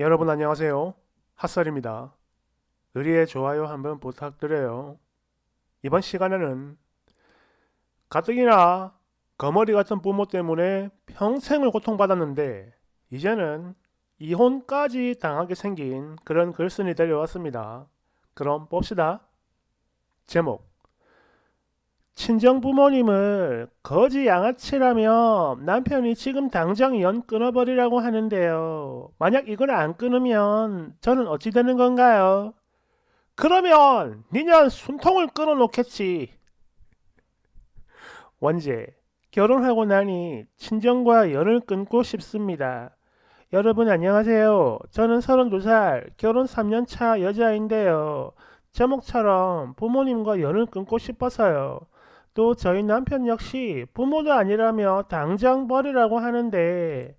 여러분 안녕하세요. 핫설입니다. 의리의 좋아요 한번 부탁드려요. 이번 시간에는 가뜩이나 거머리 같은 부모 때문에 평생을 고통받았는데 이제는 이혼까지 당하게 생긴 그런 글쓴이 데려왔습니다. 그럼 봅시다. 제목 친정 부모님을 거지 양아치라며 남편이 지금 당장 연 끊어버리라고 하는데요. 만약 이걸 안 끊으면 저는 어찌 되는 건가요? 그러면 니년 숨통을 끊어놓겠지. 원제 결혼하고 나니 친정과 연을 끊고 싶습니다. 여러분 안녕하세요. 저는 32살 결혼 3년 차 여자인데요. 제목처럼 부모님과 연을 끊고 싶어서요. 또 저희 남편 역시 부모도 아니라며 당장 버리라고 하는데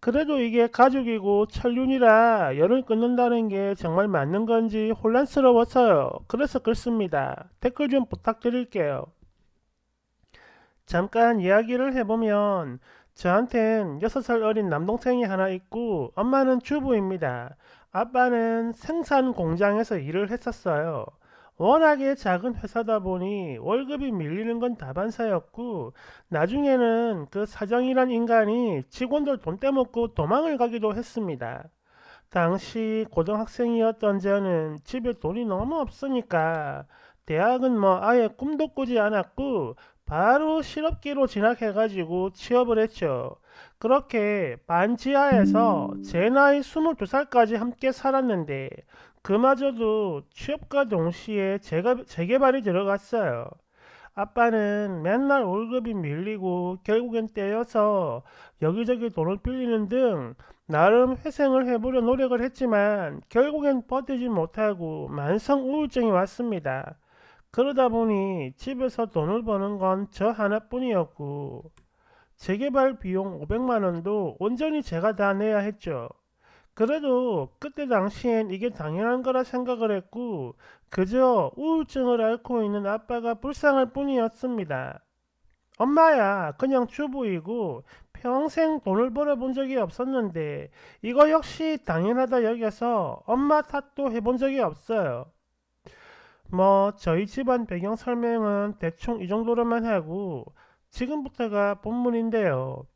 그래도 이게 가족이고 천륜이라 열을 끊는다는 게 정말 맞는 건지 혼란스러워서요. 그래서 글씁니다. 댓글 좀 부탁드릴게요. 잠깐 이야기를 해보면 저한텐 6살 어린 남동생이 하나 있고 엄마는 주부입니다. 아빠는 생산 공장에서 일을 했었어요. 워낙에 작은 회사다 보니 월급이 밀리는 건 다반사였고 나중에는 그 사장이란 인간이 직원들 돈 떼먹고 도망을 가기도 했습니다. 당시 고등학생이었던 저는 집에 돈이 너무 없으니까 대학은 뭐 아예 꿈도 꾸지 않았고 바로 실업기로 진학해가지고 취업을 했죠. 그렇게 반지하에서 제 나이 22살까지 함께 살았는데 그마저도 취업과 동시에 재가, 재개발이 들어갔어요. 아빠는 맨날 월급이 밀리고 결국엔 떼여서 여기저기 돈을 빌리는 등 나름 회생을 해보려 노력을 했지만 결국엔 버티지 못하고 만성 우울증이 왔습니다. 그러다 보니 집에서 돈을 버는 건 저 하나뿐이었고 재개발 비용 500만 원도 온전히 제가 다 내야 했죠. 그래도 그때 당시엔 이게 당연한 거라 생각을 했고 그저 우울증을 앓고 있는 아빠가 불쌍할 뿐이었습니다. 엄마야 그냥 주부이고 평생 돈을 벌어본 적이 없었는데 이거 역시 당연하다 여겨서 엄마 탓도 해본 적이 없어요. 뭐 저희 집안 배경 설명은 대충 이 정도로만 하고 지금부터가 본문인데요.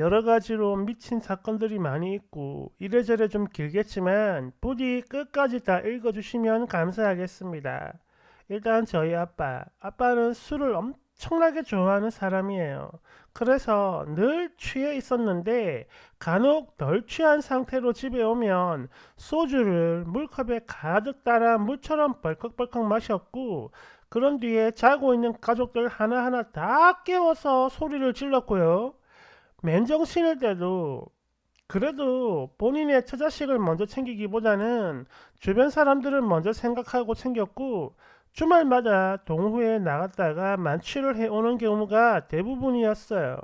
여러 가지로 미친 사건들이 많이 있고 이래저래 좀 길겠지만 부디 끝까지 다 읽어주시면 감사하겠습니다. 일단 저희 아빠, 아빠는 술을 엄청나게 좋아하는 사람이에요. 그래서 늘 취해 있었는데 간혹 덜 취한 상태로 집에 오면 소주를 물컵에 가득 따라 물처럼 벌컥벌컥 마셨고 그런 뒤에 자고 있는 가족들 하나하나 다 깨워서 소리를 질렀고요. 맨정신일 때도 그래도 본인의 처자식을 먼저 챙기기보다는 주변 사람들을 먼저 생각하고 챙겼고 주말마다 동호회에 나갔다가 만취를 해오는 경우가 대부분이었어요.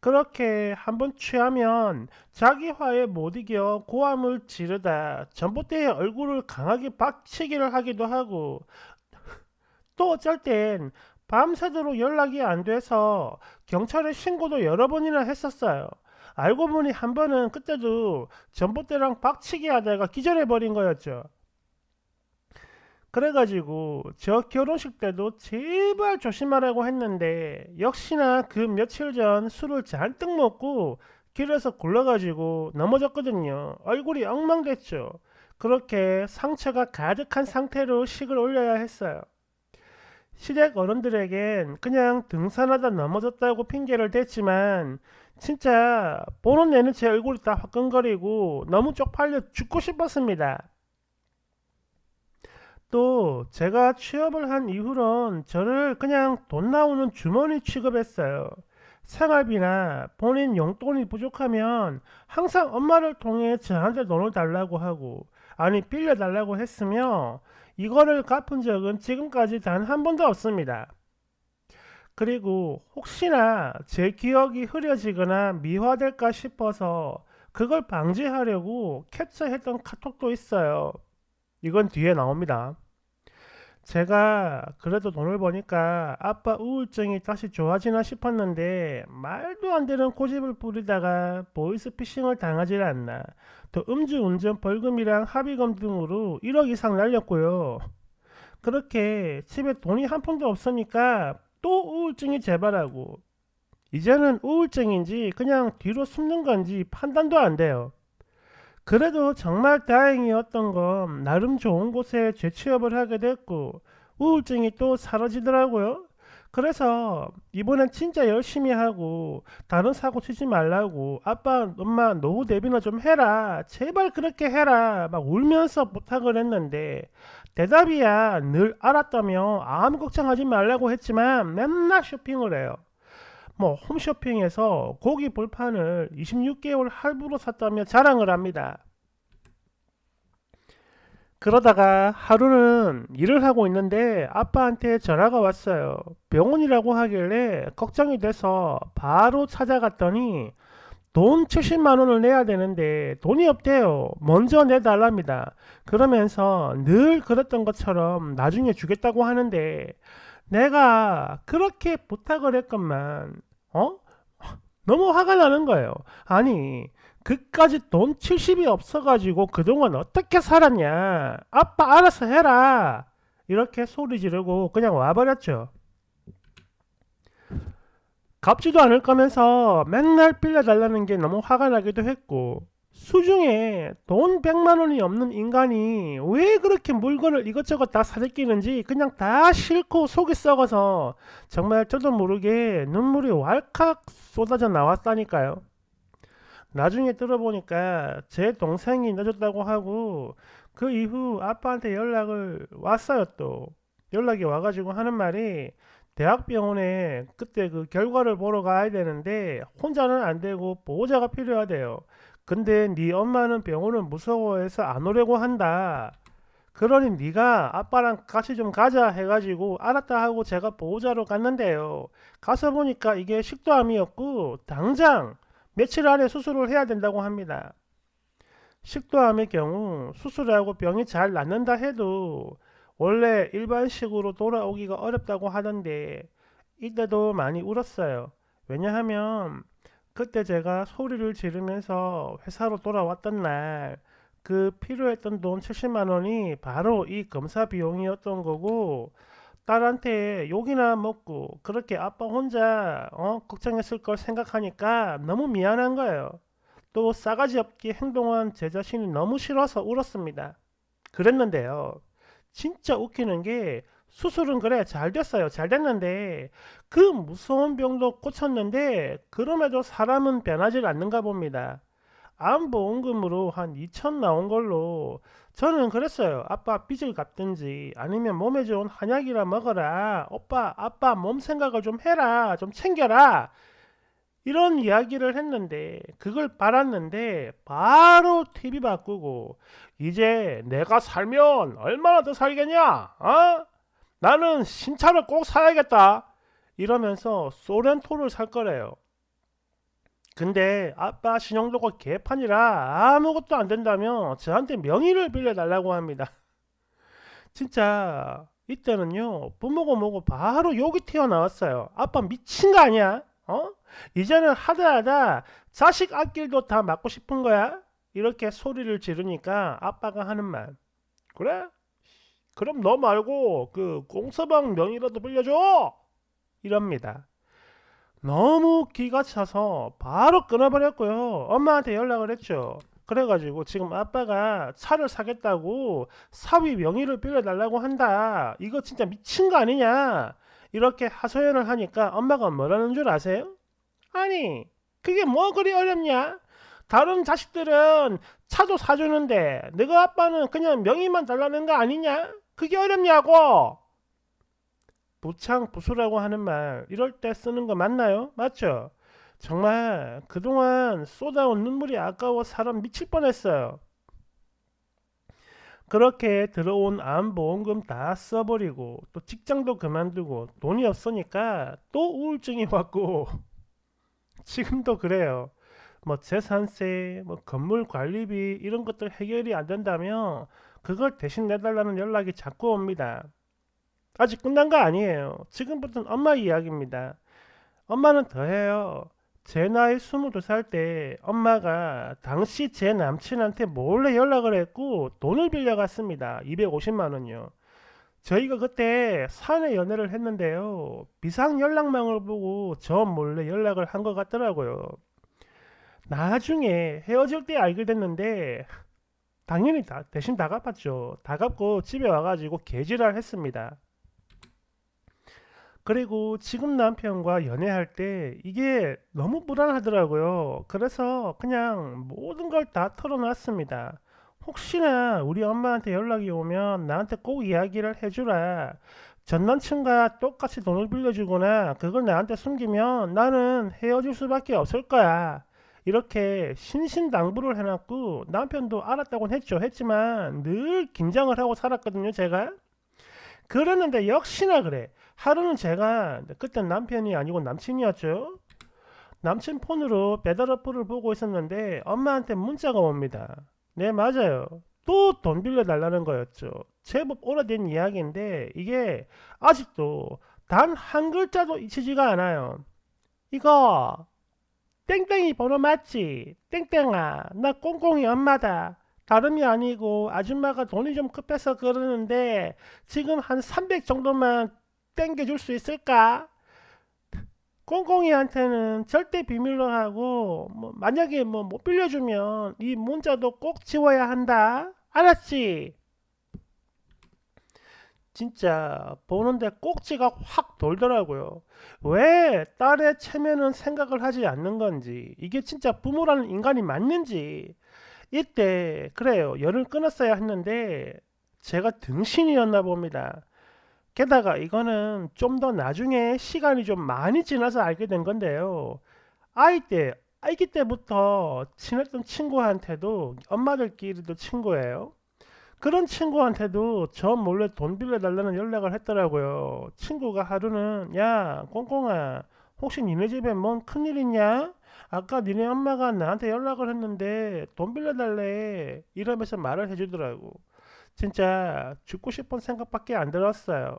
그렇게 한번 취하면 자기 화에 못 이겨 고함을 지르다 전봇대에 얼굴을 강하게 박치기를 하기도 하고 또 어쩔 땐 밤새도록 연락이 안 돼서 경찰에 신고도 여러 번이나 했었어요. 알고 보니 한 번은 그때도 전봇대랑 박치기 하다가 기절해버린 거였죠. 그래가지고 저 결혼식 때도 제발 조심하라고 했는데 역시나 그 며칠 전 술을 잔뜩 먹고 길에서 굴러가지고 넘어졌거든요. 얼굴이 엉망됐죠. 그렇게 상처가 가득한 상태로 식을 올려야 했어요. 시댁 어른들에겐 그냥 등산하다 넘어졌다고 핑계를 댔지만 진짜 보는 내는 제 얼굴이 다 화끈거리고 너무 쪽팔려 죽고 싶었습니다. 또 제가 취업을 한 이후론 저를 그냥 돈 나오는 주머니 취급했어요. 생활비나 본인 용돈이 부족하면 항상 엄마를 통해 저한테 돈을 달라고 하고 아니 빌려달라고 했으며 이거를 갚은 적은 지금까지 단 한 번도 없습니다. 그리고 혹시나 제 기억이 흐려지거나 미화될까 싶어서 그걸 방지하려고 캡처했던 카톡도 있어요. 이건 뒤에 나옵니다. 제가 그래도 돈을 버니까 아빠 우울증이 다시 좋아지나 싶었는데 말도 안 되는 고집을 부리다가 보이스피싱을 당하질 않나. 또 음주운전 벌금이랑 합의금 등으로 1억 이상 날렸고요. 그렇게 집에 돈이 한 푼도 없으니까 또 우울증이 재발하고 이제는 우울증인지 그냥 뒤로 숨는 건지 판단도 안 돼요. 그래도 정말 다행이었던 건 나름 좋은 곳에 재취업을 하게 됐고 우울증이 또 사라지더라고요. 그래서 이번엔 진짜 열심히 하고 다른 사고 치지 말라고 아빠 엄마 노후 대비나 좀 해라 제발 그렇게 해라 막 울면서 부탁을 했는데 대답이야 늘 알았다며 아무 걱정하지 말라고 했지만 맨날 쇼핑을 해요. 뭐 홈쇼핑에서 고기 불판을 26개월 할부로 샀다며 자랑을 합니다. 그러다가 하루는 일을 하고 있는데 아빠한테 전화가 왔어요. 병원이라고 하길래 걱정이 돼서 바로 찾아갔더니 돈 70만 원을 내야 되는데 돈이 없대요. 먼저 내달랍니다. 그러면서 늘 그랬던 것처럼 나중에 주겠다고 하는데 내가 그렇게 부탁을 했건만 어? 너무 화가 나는 거예요. 아니 그까지 돈 70이 없어가지고 그동안 어떻게 살았냐? 아빠 알아서 해라. 이렇게 소리 지르고 그냥 와버렸죠. 갚지도 않을 거면서 맨날 빌려달라는 게 너무 화가 나기도 했고 수중에 돈 100만 원이 없는 인간이 왜 그렇게 물건을 이것저것 다 사들끼는지 그냥 다 싫고 속이 썩어서 정말 저도 모르게 눈물이 왈칵 쏟아져 나왔다니까요. 나중에 들어보니까 제 동생이 늦었다고 하고 그 이후 아빠한테 연락을 왔어요 또 연락이 와가지고 하는 말이 대학병원에 그때 그 결과를 보러 가야 되는데 혼자는 안 되고 보호자가 필요하대요. 근데 네 엄마는 병원을 무서워해서 안 오려고 한다. 그러니 네가 아빠랑 같이 좀 가자 해가지고 알았다 하고 제가 보호자로 갔는데요. 가서 보니까 이게 식도암이었고 당장 며칠 안에 수술을 해야 된다고 합니다. 식도암의 경우 수술하고 병이 잘 낫는다 해도 원래 일반식으로 돌아오기가 어렵다고 하던데 이때도 많이 울었어요. 왜냐하면 그때 제가 소리를 지르면서 회사로 돌아왔던 날 그 필요했던 돈 70만 원이 바로 이 검사 비용이었던 거고 딸한테 욕이나 먹고 그렇게 아빠 혼자 어? 걱정했을 걸 생각하니까 너무 미안한 거예요. 또 싸가지 없게 행동한 제 자신이 너무 싫어서 울었습니다. 그랬는데요. 진짜 웃기는 게 수술은 그래 잘 됐어요. 잘 됐는데 그 무서운 병도 고쳤는데 그럼에도 사람은 변하지 않는가 봅니다. 암보험금으로 한 2천 나온 걸로 저는 그랬어요. 아빠 빚을 갚든지 아니면 몸에 좋은 한약이라 먹어라. 오빠 아빠 몸 생각을 좀 해라. 좀 챙겨라. 이런 이야기를 했는데 그걸 빨았는데 바로 TV 바꾸고 이제 내가 살면 얼마나 더 살겠냐? 어? 나는 신차를 꼭 사야겠다. 이러면서 소렌토를 살 거래요. 근데 아빠 신용도가 개판이라 아무것도 안 된다며 저한테 명의를 빌려달라고 합니다. 진짜 이때는요 부모고 뭐고 바로 욕이 튀어나왔어요. 아빠 미친 거 아니야? 어? 이제는 하다 하다 자식 앞길도 다 맞고 싶은 거야? 이렇게 소리를 지르니까 아빠가 하는 말 그래? 그럼 너 말고 그 공서방 명의라도 빌려줘 이럽니다. 너무 기가 차서 바로 끊어버렸고요. 엄마한테 연락을 했죠. 그래가지고 지금 아빠가 차를 사겠다고 사위 명의를 빌려달라고 한다. 이거 진짜 미친 거 아니냐? 이렇게 하소연을 하니까 엄마가 뭐라는 줄 아세요? 아니, 그게 뭐 그리 어렵냐? 다른 자식들은 차도 사주는데 너가 아빠는 그냥 명의만 달라는 거 아니냐? 그게 어렵냐고? 부창 부수라고 하는 말 이럴 때 쓰는 거 맞나요? 맞죠? 정말 그동안 쏟아온 눈물이 아까워 사람 미칠 뻔했어요. 그렇게 들어온 암보험금 다 써버리고 또 직장도 그만두고 돈이 없으니까 또 우울증이 왔고 지금도 그래요. 뭐 재산세, 뭐 건물 관리비 이런 것들 해결이 안 된다면 그걸 대신 내달라는 연락이 자꾸 옵니다. 아직 끝난 거 아니에요. 지금부터는 엄마 이야기입니다. 엄마는 더해요. 제 나이 22살 때 엄마가 당시 제 남친한테 몰래 연락을 했고 돈을 빌려갔습니다. 250만 원요. 저희가 그때 사내 연애를 했는데요. 비상 연락망을 보고 저 몰래 연락을 한 것 같더라고요. 나중에 헤어질 때 알게 됐는데 당연히 다, 대신 다 갚았죠. 다 갚고 집에 와가지고 개지랄 했습니다. 그리고 지금 남편과 연애할 때 이게 너무 불안하더라고요. 그래서 그냥 모든 걸 다 털어놨습니다. 혹시나 우리 엄마한테 연락이 오면 나한테 꼭 이야기를 해주라. 전 남친과 똑같이 돈을 빌려주거나 그걸 나한테 숨기면 나는 헤어질 수밖에 없을 거야. 이렇게 신신당부를 해놨고 남편도 알았다고는 했죠. 했지만 늘 긴장을 하고 살았거든요. 제가. 그랬는데 역시나 그래. 하루는 제가 그때 남편이 아니고 남친이었죠. 남친 폰으로 배달 어플을 보고 있었는데 엄마한테 문자가 옵니다. 네 맞아요. 또 돈 빌려달라는 거였죠. 제법 오래된 이야기인데 이게 아직도 단 한 글자도 잊히지가 않아요. 이거 땡땡이 번호 맞지? 땡땡아 나 꽁꽁이 엄마다. 다름이 아니고 아줌마가 돈이 좀 급해서 그러는데 지금 한 300 정도만 땡겨줄 수 있을까? 꽁꽁이한테는 절대 비밀로 하고 뭐 만약에 뭐 못 빌려주면 이 문자도 꼭 지워야 한다. 알았지? 진짜 보는데 꼭지가 확 돌더라고요. 왜 딸의 체면은 생각을 하지 않는 건지 이게 진짜 부모라는 인간이 맞는지 이때 그래요 열을 끊었어야 했는데 제가 등신이었나 봅니다. 게다가 이거는 좀 더 나중에 시간이 좀 많이 지나서 알게 된 건데요. 아이 때, 아기 때부터 친했던 친구한테도 엄마들끼리도 친구예요. 그런 친구한테도 저 몰래 돈 빌려달라는 연락을 했더라고요. 친구가 하루는 야 꽁꽁아 혹시 니네 집에 뭔 큰일 있냐? 아까 니네 엄마가 나한테 연락을 했는데 돈 빌려달래 이러면서 말을 해주더라고. 진짜 죽고 싶은 생각밖에 안 들었어요.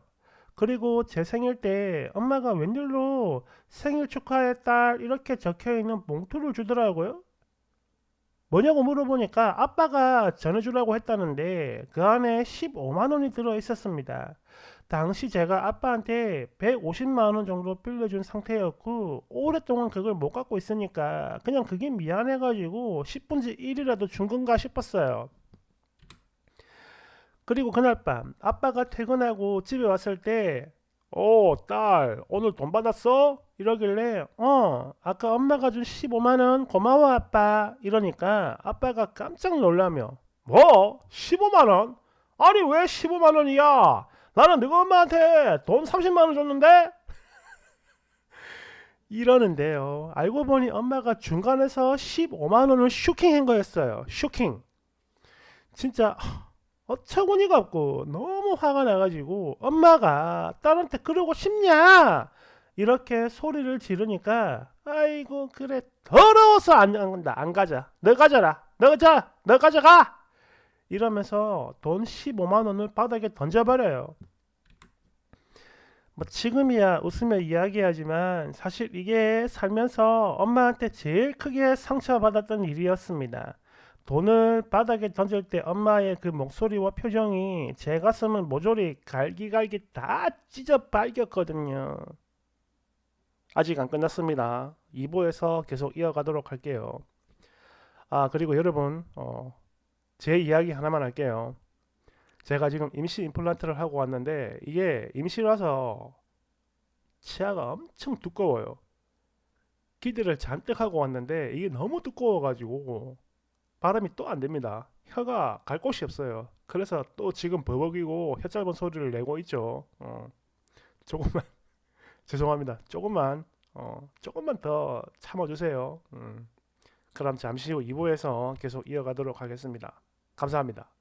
그리고 제 생일 때 엄마가 웬일로 생일 축하해 딸 이렇게 적혀 있는 봉투를 주더라고요. 뭐냐고 물어보니까 아빠가 전해주라고 했다는데 그 안에 15만 원이 들어 있었습니다. 당시 제가 아빠한테 150만 원 정도 빌려준 상태였고 오랫동안 그걸 못 갖고 있으니까 그냥 그게 미안해가지고 10분지 1이라도 준 건가 싶었어요. 그리고 그날 밤 아빠가 퇴근하고 집에 왔을 때 어, 딸, 오늘 돈 받았어? 이러길래, 어, 아까 엄마가 준 15만원 고마워, 아빠. 이러니까 아빠가 깜짝 놀라며, 뭐? 15만원? 아니, 왜 15만원이야? 나는 너가 엄마한테 돈 30만원 줬는데? 이러는데요. 알고 보니 엄마가 중간에서 15만원을 슈킹한 거였어요. 슈킹. 진짜, 어처구니가 없고 너무 화가 나가지고 엄마가 딸한테 그러고 싶냐 이렇게 소리를 지르니까 아이고 그래. 더러워서 안 간다. 안 가자. 너 가져라. 너 가자. 너 가져가. 이러면서 돈 15만 원을 바닥에 던져버려요. 뭐 지금이야 웃으며 이야기하지만 사실 이게 살면서 엄마한테 제일 크게 상처받았던 일이었습니다. 돈을 바닥에 던질 때 엄마의 그 목소리와 표정이 제 가슴을 모조리 갈기갈기 다 찢어 발겼거든요. 아직 안 끝났습니다. 2부에서 계속 이어가도록 할게요. 아 그리고 여러분 어, 제 이야기 하나만 할게요. 제가 지금 임시 임플란트를 하고 왔는데 이게 임시라서 치아가 엄청 두꺼워요. 기대를 잔뜩 하고 왔는데 이게 너무 두꺼워가지고 발음이 또 안 됩니다. 혀가 갈 곳이 없어요. 그래서 또 지금 버벅이고 혀 짧은 소리를 내고 있죠. 어, 조금만 죄송합니다. 조금만 어, 조금만 더 참아주세요. 음, 그럼 잠시 후 2부에서 계속 이어가도록 하겠습니다. 감사합니다.